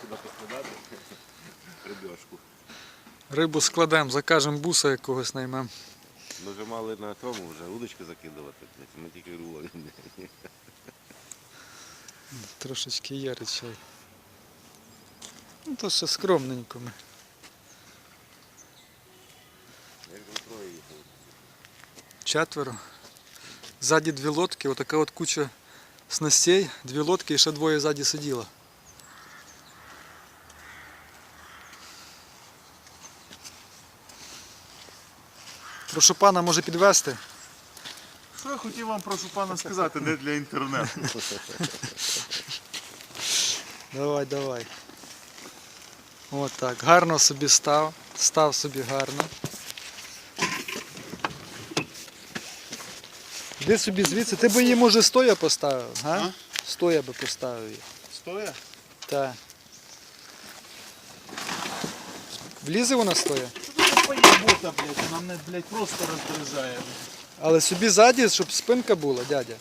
куди поскладати. Рибешку. Рибу складемо, закажемо буса якогось наймемо. Ми вже мали на тому вже удочки закидувати, ми тільки рулили. Трошечки є речей. Ну то ще скромненько ми. Як там троє їхали. Четверо. Ззаді дві лодки, отака от куча снастей, дві лодки і ще двоє ззаді сиділо. Прошу пана, може підвести? Що я хотів вам прошу пана сказати, не для інтернету. Давай, давай. От так. Гарно собі став. Став собі гарно. Іди собі звідси. Ти би її може стоя поставив, га? А? Стоя би поставив її. Стоя? Так. Влізе вона стоя? Це блядь? Вона мене, блядь, просто роздражає. Але собі ззаді, щоб спинка була, дядя.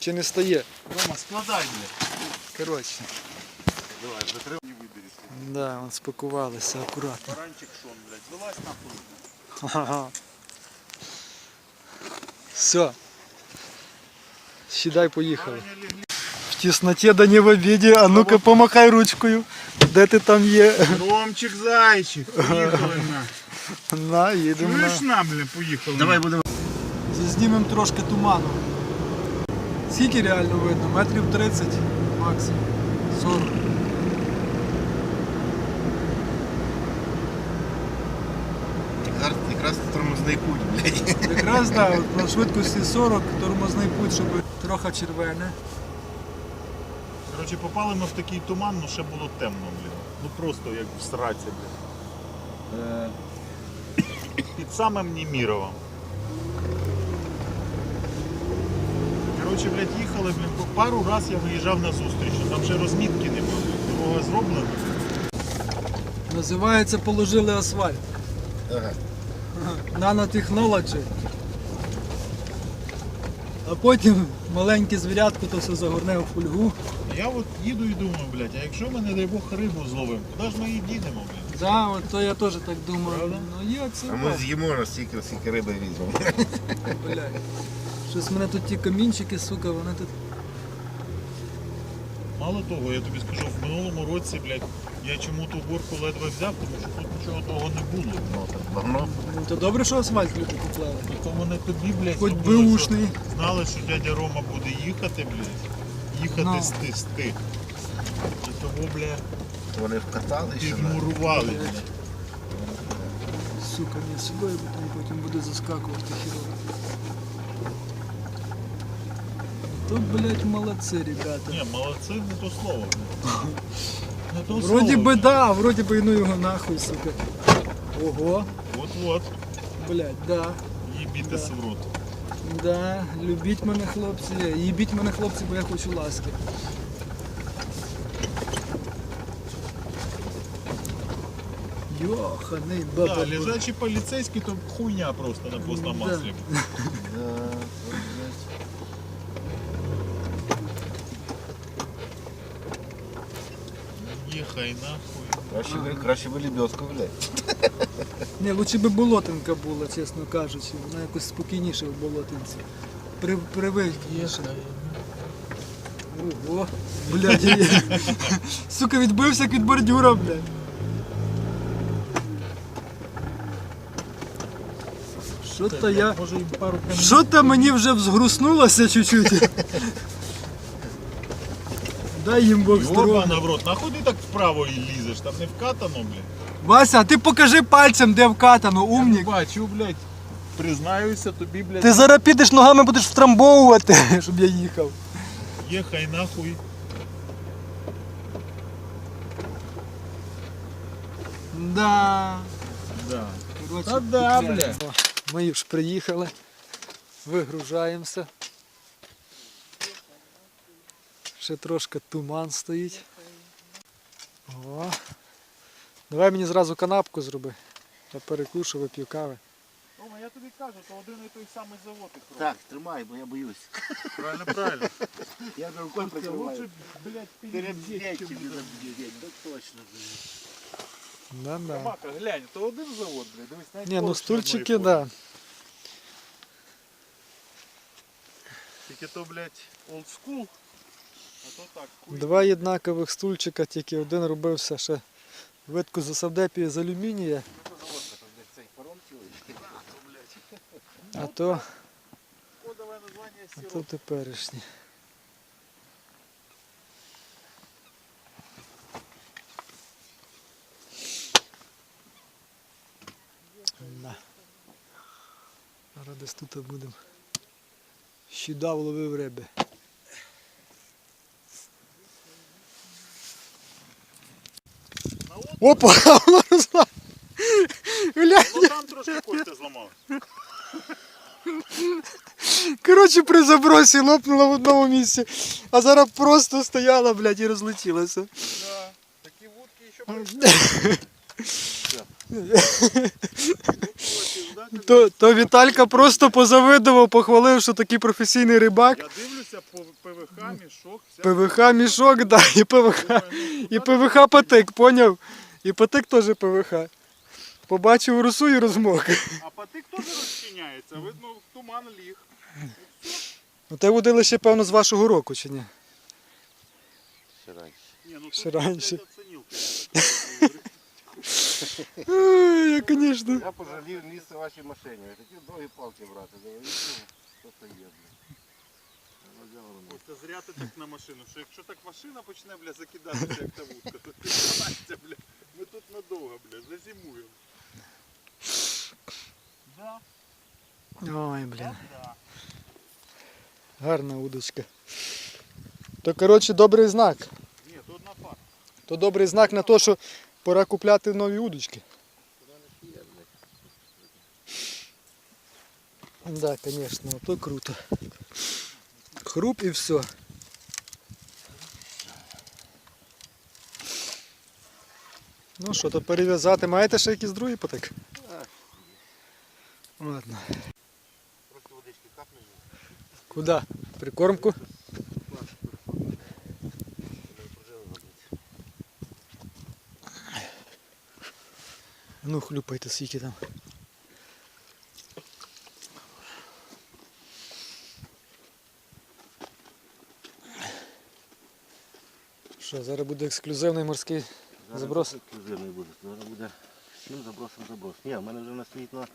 Чи не стає? Рома, складай, блядь. Коротше. Давай, затримай не виберись. Да, вон спакувалися акуратно. Баранчик шон, блядь. Вилазь нахуй. Ага. Все. Сідай, поїхали. В тісноті да не в обіді, а ну-ка помахай ручкою. Де ти там є? Ромчик, зайчик, поїхали на. На, їдемо на. Чуєш нам, блядь, поїхали. Давай будемо. Знімемо трошки туману. Скільки реально видно? Метрів 30 максимум. 40. Якраз, якраз тормозний путь, блядь. Якраз так, от на швидкості 40, тормозний путь, щоб трохи червене. Коротше, попали ми в такий туман, ну ще було темно, блін. Ну просто як в сраці, блін. Е, Під самим Німіровом. Коротше, блядь, їхали, блін, пару раз я виїжджав на зустріч, там ще розмітки не було. Дорога зроблена. Називається положили асфальт. Ага. Нанотехнологі. А потім маленьке звірятко то все загорне в фольгу. Я от їду і думаю, блядь, а якщо ми, не дай Бог, рибу зловимо, куди ж ми її дінемо, блядь? Да, от то я теж так думаю. Правда? Ну є це. А ми з'їмо настільки, скільки риби візьмемо. Блядь. Щось в мене тут ті камінчики, сука, вони тут. Мало того, я тобі скажу, в минулому році, блядь, я чому ту горку ледве взяв, тому що тут нічого того не було. Ну, так багно. Ну то добре, що асфальт люди поклали. І то вони тобі, блядь, Хоч зробили, що беушний. Знали, що дядя Рома буде їхати, блядь. Їхати Ну. з ти з тих. І того, блядь, Вони вкатали ще на. підмурували. Сука, не сюди, бо там потім буде заскакувати хірово. То, блядь, молодці, ребята. Ні, молодці, не то слово. Не то Вроді слово, би блядь. да, вроді би ну його нахуй, сука. Ого, От-от, блядь, да. їбітися в рот. Да, любіть мене, хлопці. Їбіть мене, хлопці, бо я хочу ласки. Йоханий баба. Да, лежачий поліцейський, то хуйня просто на постамаслі. Да, Їхай нахуй. Краще би, краще би лебедку, блядь. Не, лучше би болотинка була, чесно кажучи. Вона якось спокійніше в болотинці. При, привик. Ого, блядь, я... сука, відбився як від бордюра, блядь. Що то я. Може і пару камінь. Що то мені вже взгруснулося чуть-чуть. Дай їм Бог Йоба здоров'я. на в рот, нахуй ти так вправо і лізеш, там не вкатано, блядь. Вася, а ти покажи пальцем, де вкатано, Я бачу, блядь. Признаюся тобі, блядь, Ти зараз підеш ногами будеш втрамбовувати, щоб я їхав. їхай нахуй. Да. Да. Коротше, Та да, петляємо. бля. О, Ми ж приїхали, вигружаємося. Ще трошки туман стоїть. О. Давай мені зразу канапку зроби. Я перекушу, вип'ю кави. Рома, я тобі кажу, то один і той самий завод їх робить. Так, тримай, бо я боюсь. Правильно, правильно. Я за рукою Лучше, прикриваю. блядь, Перед перебдеть, чим заб'ють. Так точно, блядь. Да-да. Мака, глянь, то один завод, блядь. Дивись, навіть Ні, ну одної стульчики, форми. да. Тільки то, блядь, олдскул, а то так. хуй. Два однакових стульчика, тільки один робився ще витку з савдепії з алюмінія, а то, а то теперішні. Да. Зараз десь тут будемо. Щідав ловив риби. На от, Опа! ну там трошки костя зламав. коротше, при забросі лопнула в одному місці, а зараз просто стояла, блядь, і розлетілася. Да. Такі вудки ще То, то Віталька просто позавидував, похвалив, що такий професійний рибак. Я дивлюся по ПВХ, мішок. ПВХ мішок, да, і ПВХ. Ну, І ПВХ патик, поняв? І патик теж ПВХ. Побачив русу і розмок. А патик теж розчиняється, видно, в туман ліг. Ну те водили ще, певно, з вашого року, чи ні? Ще раніше. Ні, ну Ще раніше. Ой, я, звісно. Я пожалів місце вашій машині. Я хотів довгі палки брати. Ну, що то є, Костя, зря ти так на машину, що якщо так машина почне, бля, закидатися, як та вудка, то ти знаєшся, бля, ми тут надовго, бля, зазимуємо. Да, Ой, блін. да. Гарна удочка. То, коротше, добрий знак. Ні, то одна пара. То добрий знак на те, що пора купляти нові удочки. Да, конечно, то круто. Хруп і все. Ну що, то перев'язати. Маєте ще якісь другі потик? Ладно. Просто водички капнемо. Куди? Прикормку? Ну, хлюпайте, скільки там. Що, зараз буде ексклюзивний морський Зараз Заброс? ексклюзивний буде. Зараз буде чим забросом заброс. Ні, в мене вже на стоїть на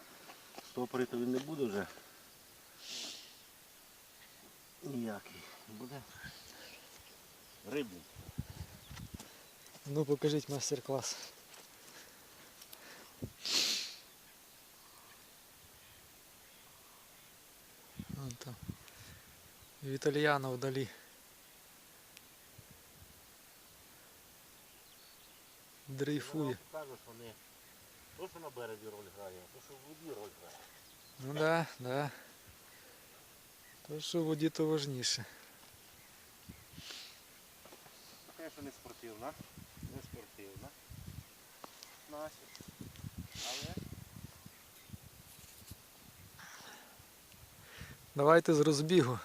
стопорі, то він не буде вже. Ніякий. Буде рибний. Ну покажіть майстер-клас. Вон там. Віталіяна вдалі. Дрейфує. Кажуть, що то, що на березі роль грає, то, що в воді роль грає. Ну да, да. То що в воді то важніше. Звісно, не спортивна. Не спортивна. Настя. Але Давайте з розбігу.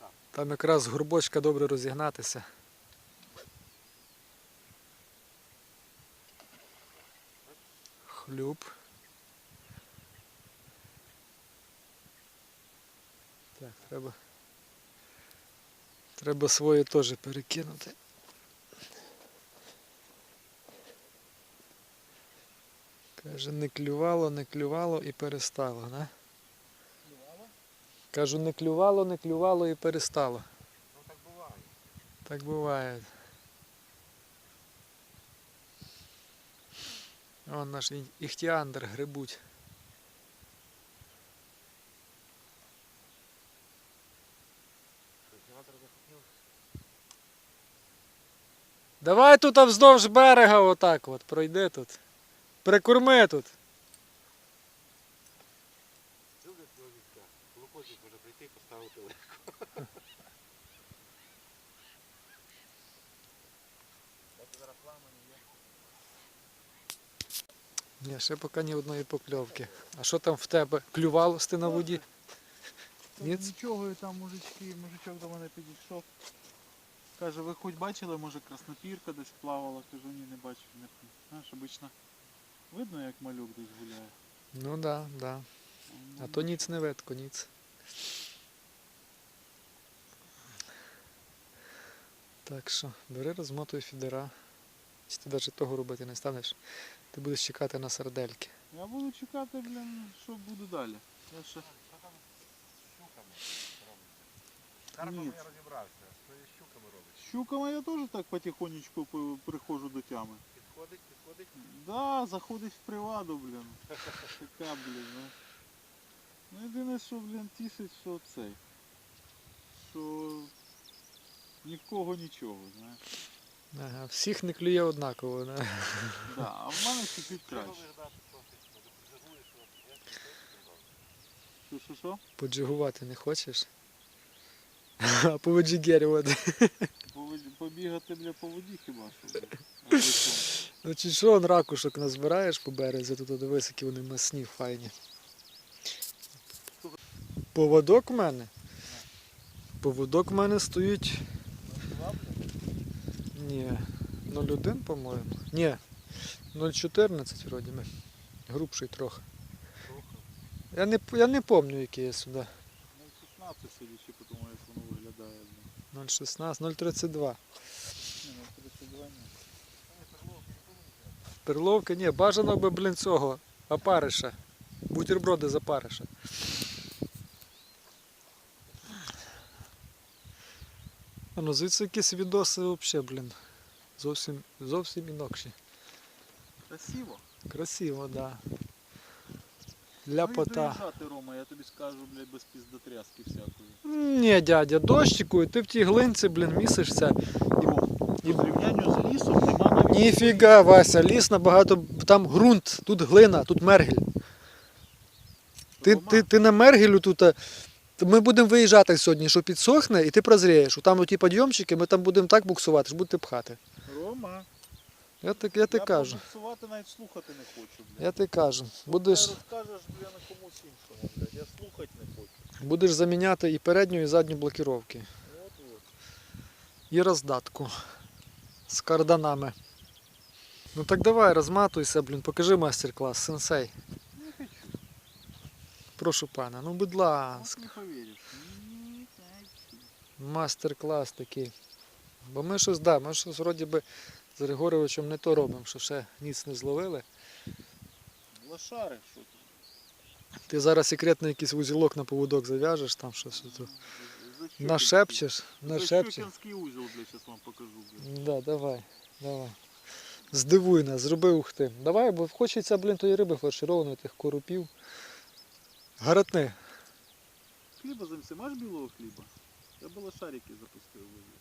так. Там якраз горбочка добре розігнатися. Хлюб. Так, треба. Треба своє теж перекинути. Каже, не клювало, не клювало і перестало, да? Кажу, не клювало, не клювало і перестало. Ну так буває. Так буває. Вон наш іхтіандр грибуть. Давай тут вздовж берега отак от, пройди тут. Прикорми тут. Люблять чоловіка. Може прийти і поставити легко. Бачу, зараз пламені є. Ні, ще поки ні одної покльовки. А що там в тебе? Клювало ти на воді? Ні? Нічого, там мужички, мужичок до мене підійшов. Каже, ви хоч бачили, може краснопірка десь плавала? Кажу, ні, не бачив. Не... Знаєш, обично видно, як малюк десь гуляє. Ну да, да. А то ніц не ветко, ніц. Так що, бери, розмотуй фідера. Чи ти навіть того робити не станеш? Ти будеш чекати на сардельки. Я буду чекати, блін, що буде далі. Я ще... Карпом Ні. я розібрався, що я з щуками робить. З щуками я теж так потихонечку по- приходжу до тями. Підходить, підходить. Да, заходить в приваду, блін. Така, блін, ну. Ну єдине, що, блін, тішить, що цей. Що ні в кого нічого, знаєш. Ага, всіх не клює однаково. Да? Да, а в мене чуть-чуть краще. Що, що, що? Поджигувати не хочеш? А повиджигерювати. Побігати для по воді хіба що? Ну чи що, он ракушок назбираєш по березі, тут дивись, які вони масні, файні. Поводок в мене. Поводок в мене стоїть. Ні. 0,1, по-моєму. Ні. 0,14 вроді ми. Грубший трохи. Я не, я не пам'ятаю, який я сюди. Ну, 16 судячи тому, як воно виглядає. 0,16, 0,32. Ні, ну 32 ні. Перловки, ні, бажано би, блін, цього, опариша. Бутерброди з опариша. А ну звідси якісь відоси взагалі, блін. Зовсім, зовсім інакші. Красиво. Красиво, да. Ну і доїжджати, Рома, я тобі скажу, блядь, без піздотряски всякої. Ні, дядя, дощику, і ти в тій глинці, блін, місишся. Ром, І- по порівнянню з лісом нема навіть... Ніфіга, Вася, ліс набагато. Там ґрунт, тут глина, тут мергель. Ти, Рома, ти, ти на Мергелю тут. а, Ми будемо виїжджати сьогодні, що підсохне, і ти прозрієш. Там оті підйомчики, ми там будемо так буксувати, що будете пхати. Рома, Я так, я я кажу. побуксувати навіть слухати не хочу, блядь. Я ти кажу. Ти розкажеш, блядь, на комусь іншому, блядь. Я слухати не хочу. будеш заміняти і передню, і задню блокіровки. От, от. І роздатку. З карданами. Ну так давай, розматуйся, блін, покажи майстер-клас, сенсей. Прошу пана, ну будь От ласка. не повіриш. Мастер-клас такий. Бо ми щось, да, ми щось вроді би з Григоровичем не то робимо, що ще ніц не зловили. Лошари, що ти? Ти зараз секретний якийсь вузілок на поводок зав'яжеш, там щось ото. Нашепчеш, нашепчеш. Защекінський узел, блядь, зараз вам покажу. Да, давай, давай. Здивуй нас, зроби ухти. Давай, бо хочеться, блін, тої риби фаршированої, тих корупів. Гаратни. Хліба заміси, маєш білого хліба? Я би лошарики запустив. блядь.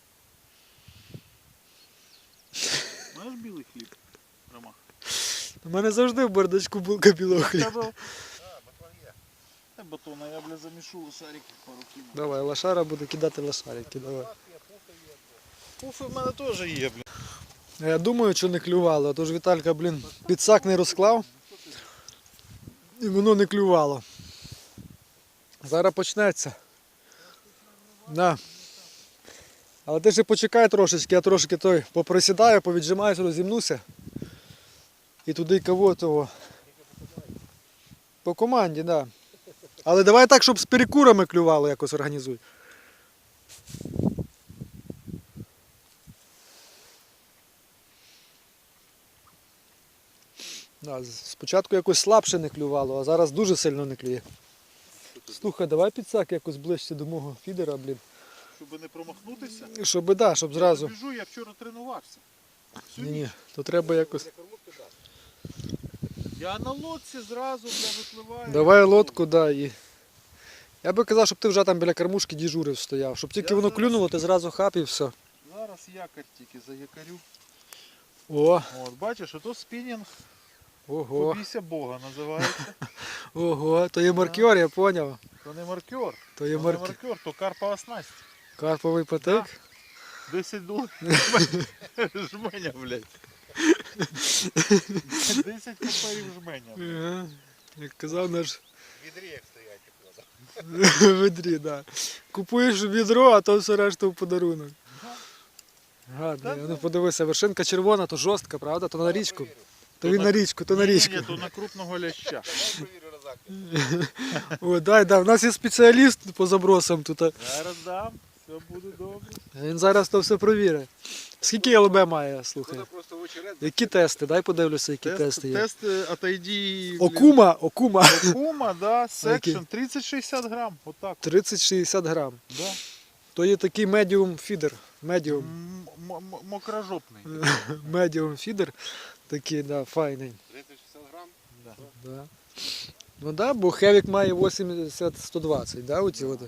Маєш білий хліб? Рома. У мене завжди в бардачку булка білого хліба. Батона, я, бля, замішу лошарики пару кину. Давай, лошара буде кидати лошарики, давай. Пуфи в мене теж є, бля. Я думаю, що не клювало, а то ж Віталька, блін, підсак не розклав. І воно не клювало. Зараз почнеться. Да. Але ти ще почекай трошечки, я трошки той поприсідаю, повіджимаюсь, розімнуся. І туди кого того. По команді, так. Да. Але давай так, щоб з перекурами клювало якось організуй. Да, спочатку якось слабше не клювало, а зараз дуже сильно не клює. Слухай, давай підсак якось ближче до мого фідера, блін. Щоб не промахнутися. Щоб, да, щоб зразу. Я біжу, я вчора тренувався. Всю Ні, ні, то треба якось. Я на лодці зразу бля, випливаю. Давай лодку, да, і. Я би казав, щоб ти вже там біля кормушки діжурив стояв. Щоб тільки Я воно зараз- клюнуло, ти зразу хап і все. Зараз якорь тільки заякорю. О, От, бачиш, ото спінінг ого, побійся Бога називається. ого, то є маркер, я поняв. То не маркер. То є То не маркер. маркер, то карпова снасть. Карповий потик. 10 доларів. Жменя, блядь. 10 паперів жменя. Ага. Як казав наш Відрі як стоять, як вода. в відрі, да. Купуєш відро, а то все решта в подарунок. Гарний. Ну подивися, вершинка червона, то жорстка, правда? То на річку. То він на річку, то на річку. Ні, то на крупного ляща. О, дай, да. У нас є спеціаліст по забросам тут. Зараз дам, все буде добре. Він зараз то все провірить. Скільки ЛБ має, слухай? В. Які тести? Дай подивлюся, які тести є. тест е, отойди. Окума, окума. Окума, да, секшн, 30-60 грам, отак. 30-60 грам. Да. То є такий медіум фідер. Медіум. М- м- м- Мокрожопний. Медіум фідер. Такий, да, файний. 30-60 грам. Да. Да. Ну да, бо Хевік має 80-120, да, оці от.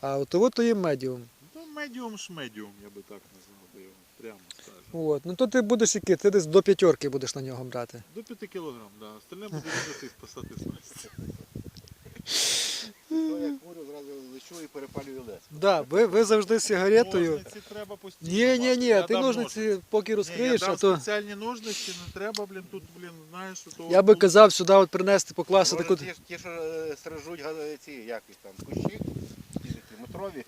А от от то є медіум. Ну, медіум ж медіум, я би так назвав би його, прямо скажу. От. Ну то ти будеш який? Ти десь до п'ятерки будеш на нього брати. До 5 кілограм, да. Остальне буде по статистиці. То я курю, зразу лечу і перепалюю лес. Да, ви, ви завжди сигаретою. Ножниці треба постійно. Ні, ні, мати. ні, Я ти дам ножниці поки Ні, розкриєш, я а дам то. спеціальні ножниці, не треба, блін, тут, блін, знаєш, що то... Я би казав сюди от принести, покласти Може, таку. ті, ж- ті, що е, стрижуть га- ці, як їх там, кущі, ті, ті метрові.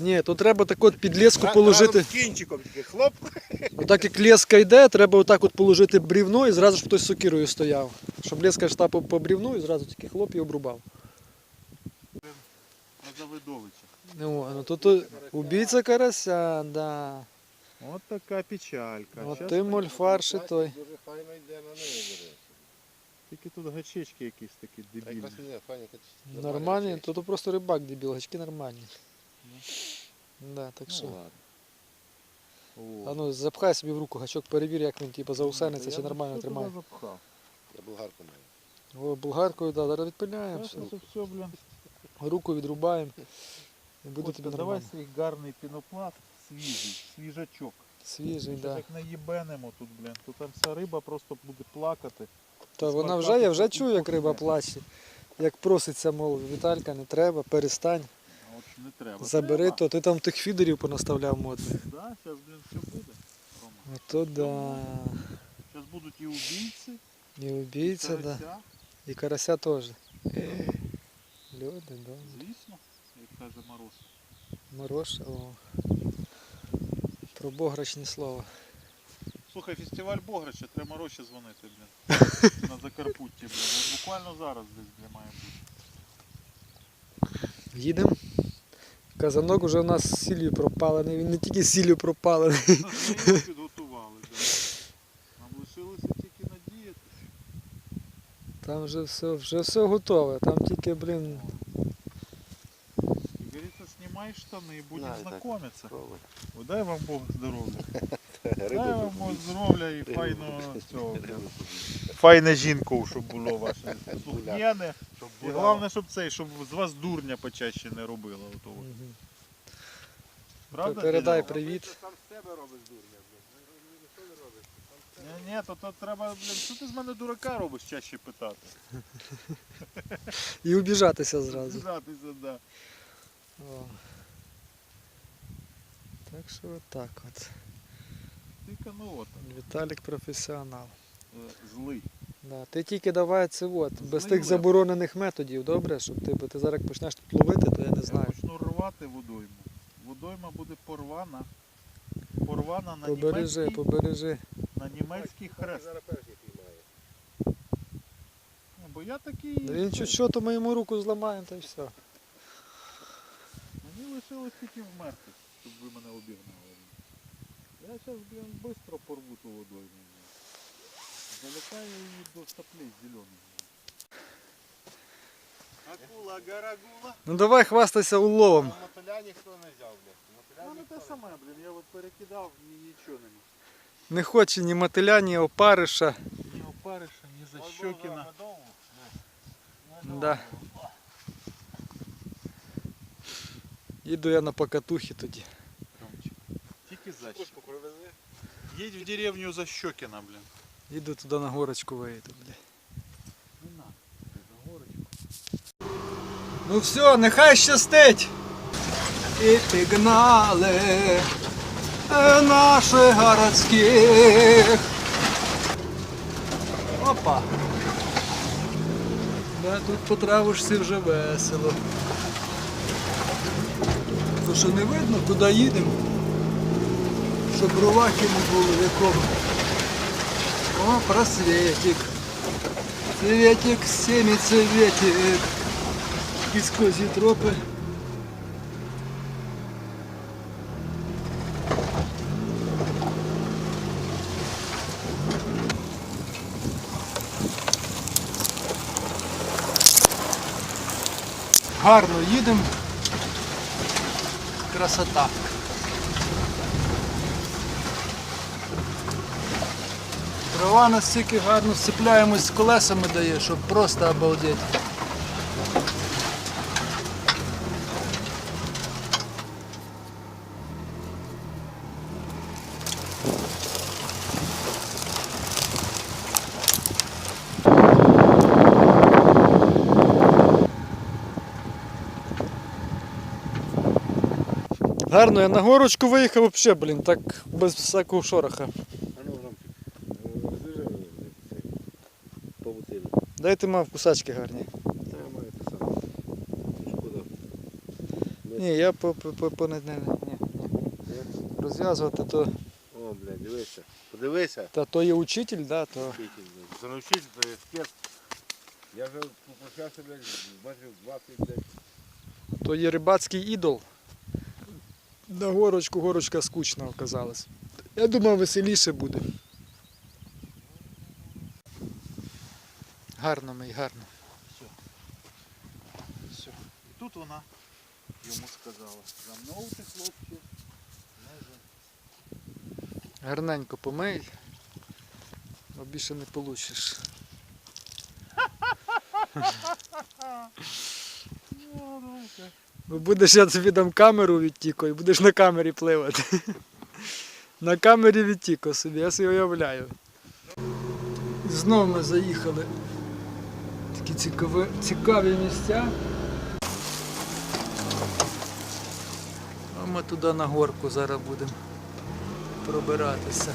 Ні, тут треба так от під леску Ра- положити. разом з кінчиком тільки хлоп. Отак як леска йде, треба отак от положити брівно і зразу ж хтось сокирою стояв. Щоб леска йшла по, по брівну і зразу тільки хлоп і обрубав. На Давидовича. Ну, ну тут то убійця карася, да. От така печалька. От Щас ти мольфарши той. Дуже файно йде на неї. до речі. Тільки тут гачечки якісь такі Та дебільні. якраз хоч Нормальні, то, то просто рибак дебіл, гачки нормальні. Да, так що. Ну. А ну запхай собі в руку гачок, перевір, як він типу, заусениться Я чи нормально тримає. Я болгарку маю. О, болгаркою, да, зараз відпиляємо, все. це все, блін. Руку відрубаємо. І буде Костя, тобі давай нормально. свій гарний пінопласт, свіжий, свіжачок. Свіжий, Щас да. Як наїбенемо тут, блін, то там вся риба просто буде плакати. Та вона вже, я вже чую, як риба плаче. Як проситься, мов, Віталька, не треба, перестань, А от не треба. забери Треба. то, ти там тих фідерів понаставляв модних. Да, зараз, блін, все буде. Рома. Ото да. Зараз будуть і убійці, І убійця, да. І карася теж. Люди, да. звісно, як каже Мороз. Мороз, о. Про бограчні слова. Слухай, фестиваль Бограча, треба Морозі дзвонити, блін. На Закарпутті, блін. От буквально зараз десь, блін, має бути. Їдемо. Казанок уже у нас з сіллю пропалений, він не тільки з сіллю пропалений. Ми його підготували, да. Нам лишилося тільки надіятися. Там вже все, вже все готове. Там тільки, блін, говорится, снимай штаны, будем так. знакомиться. Пробуй. Ой, дай вам Бог здоров'я. Дай вам Бог здоров'я і файного цього. Файне жінку, щоб було ваше слухняне. Щоб І була- головне, щоб цей, щоб з вас дурня почаще не робила. Мгм. Правда? Передай привіт. Ти сам з себе робиш дурня, блін. Ніхто не робить. Сам з себе. Ні, ні, то, то треба, блін, що ти з мене дурака робиш чаще питати? І убіжатися зразу. Зжатися, да. О. Так що так от. Тільки ну от, Віталік професіонал. е, злий. Да. Ти тільки давай це от, без Злий тих лев. заборонених методів, добре? Щоб ти, бо ти зараз як почнеш тут ловити, то я не Я знаю. почну рвати водойму. Водойма буде порвана. Порвана на Побережи, німецький, побережи. на німецький Бачиш, хрест. Зараз перший піймає. Ні, Бо я такий. Да Він цей, чуть що, то ми йому руку зламаємо, та й все. Мені лишилось тільки вмерти, щоб ви мене обігнали. Я зараз, блін, швидко порву ту водойму. блін. Залякаю її до соплей зелених. Акула, гарагула. Ну давай хвастайся уловом. На мотиля ніхто не взяв, блядь. На Ну мотиля не те ніхто не саме, блін, я от перекидав і нічого нема. Не хоче ні мотиля, ні опариша. Ні опариша, ні защокіна. Да. Їду я на покатухи тоді. Тільки. Кошку. Їдь в деревню Защокіна, блін. Їду туди на горочку вийду, бля. Не на, за горочку. Ну все, нехай щастить. І пігнали наших городських. Опа! Да, тут по травушці вже весело. То що не видно, куди їдемо, щоб ровахи не було якому. О, просветик. Цветик, семі цветик. Із козі тропи. Гарно їдемо. Красота. Трава настільки гарно сцепляємось з колесами дає, що просто обалдеть. Гарно, я на горочку виїхав взагалі, блін, так без всякого шороха. Ну, павутину. Дайте мав кусачки гарні. Ні, я по, по, по, по не. Розв'язувати то. О, блядь, дивися. Подивися. Та то є учитель, да, то. Вчитель, блядь. Це не вчитель, це спец. Я вже попрощався, блядь, бачив 20, блядь. То є рибацький ідол. На горочку горочка скучна оказалась. Я думав веселіше буде. Гарно мій, гарно. Все. Все. І тут вона йому сказала, замовте хлопці. Гарненько помий. Бо більше не получиш. Будеш я тобі дам камеру відтіко і будеш на камері пливати. На камері відтіко собі, я собі уявляю. Знову ми заїхали. Такі цікаві, цікаві місця. А ми туди на горку зараз будемо пробиратися.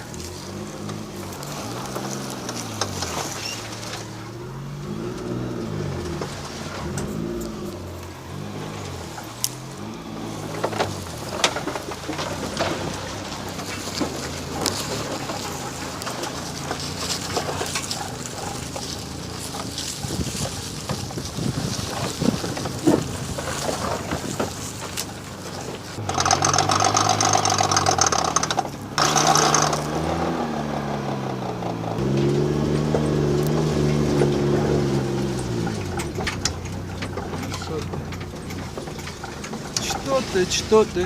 Что ты, что ты?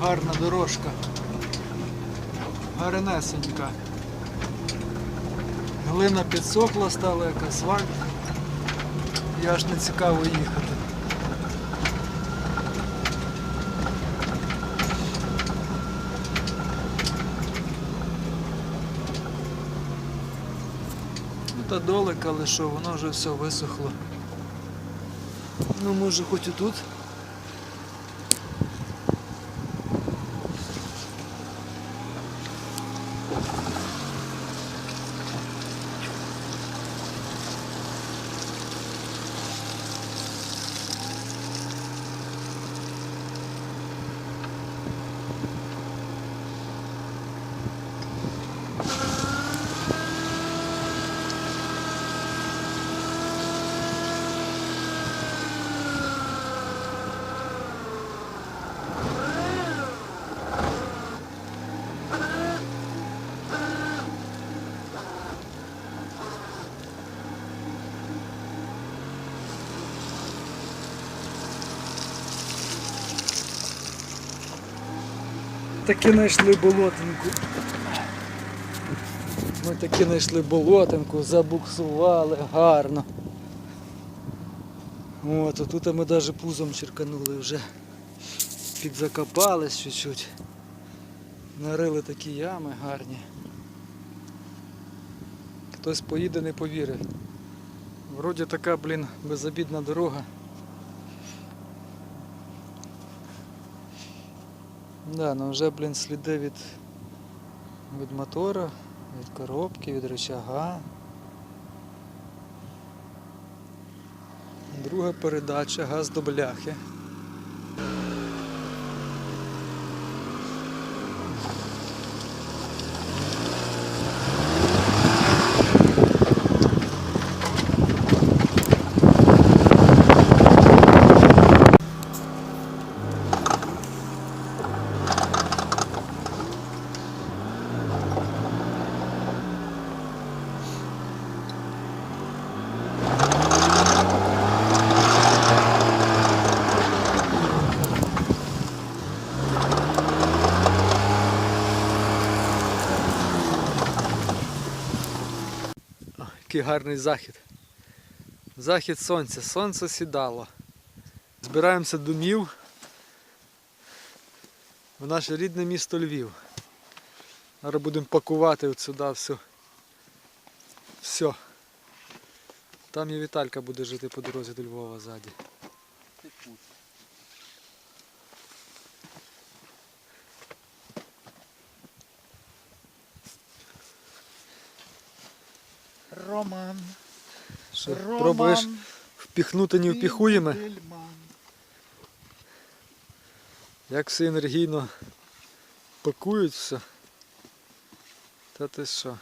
Гарна дорожка. Гарнесенька. Глина підсохла, стала як асфальт. І аж не цікаво їхати. Та долик, але що, воно вже все висохло. Ну може хоч і тут. Таки знайшли болотинку. Ми таки знайшли болотинку, забуксували гарно. От, а тут ми навіть пузом черканули вже. Підзакопались чуть-чуть. Нарили такі ями гарні. Хтось поїде, не повірить. Вроді така, блін, безобідна дорога. Да, ну вже, блін, сліди від, від мотора, від коробки, від рычага. Друга передача, газ до бляхи. О, який гарний захід. Захід сонця. Сонце сідало. Збираємося до Мів в наше рідне місто Львів. Зараз будемо пакувати от сюди все. Все. Там і Віталька буде жити по дорозі до Львова ззаді. Роман. Що, пробуєш впіхнути невпіхуєме? Як все енергійно пакують все. Та ти що?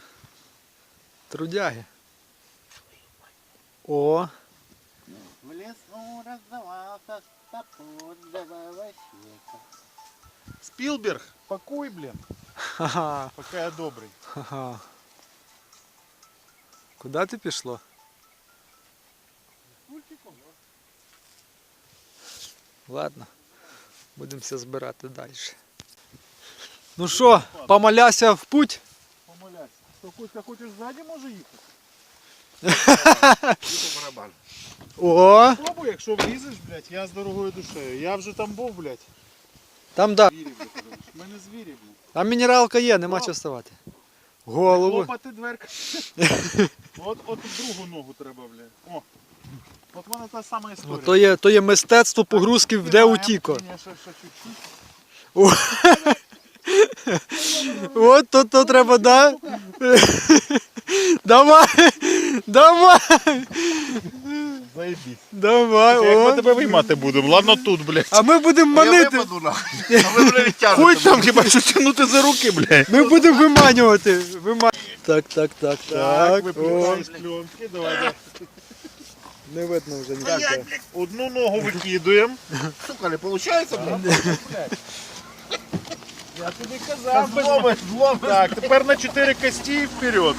Трудяги. О, В лесу раздавался топор для возвращения. Спилберг, пакуй, блин, ха-ха, пока я добрый. ха-ха. Куди ти пішло? Ладно, будемо все збирати далі. Ну що, помоляся в путь? Помоляйся. Что, Кузька, хочешь сзади, може їхати? Барабан. О, Пробуй, якщо влізеш, блядь, я з дорогою душею. Я вже там був, блядь. там да. Звірі, блядь. У мене звірі, блядь. Там мінералка є, нема чого ставати. Голову. Лопати дверка. от, от другу ногу треба, бля. О. От вона та сама історія. Ну, то, є, то є мистецтво погрузки в де утіко. От то, то треба, да? давай, давай, Заєбісь. давай. Як ми тебе виймати будемо? Ладно тут, блядь. А ми будемо Я манити. випаду нахуй. А ви, блядь, тягнете. Хуй там хіба що тягнути за руки, блядь. Ми будемо виманювати. Вима... Так, так, так, так. О, виплювай з пленки, давай. давай. не видно вже ніяко. Одну ногу викидуємо. Сука, не виходить, блядь? Я тобі казав. Зломи, зломи. Так, тепер на чотири кості і вперед.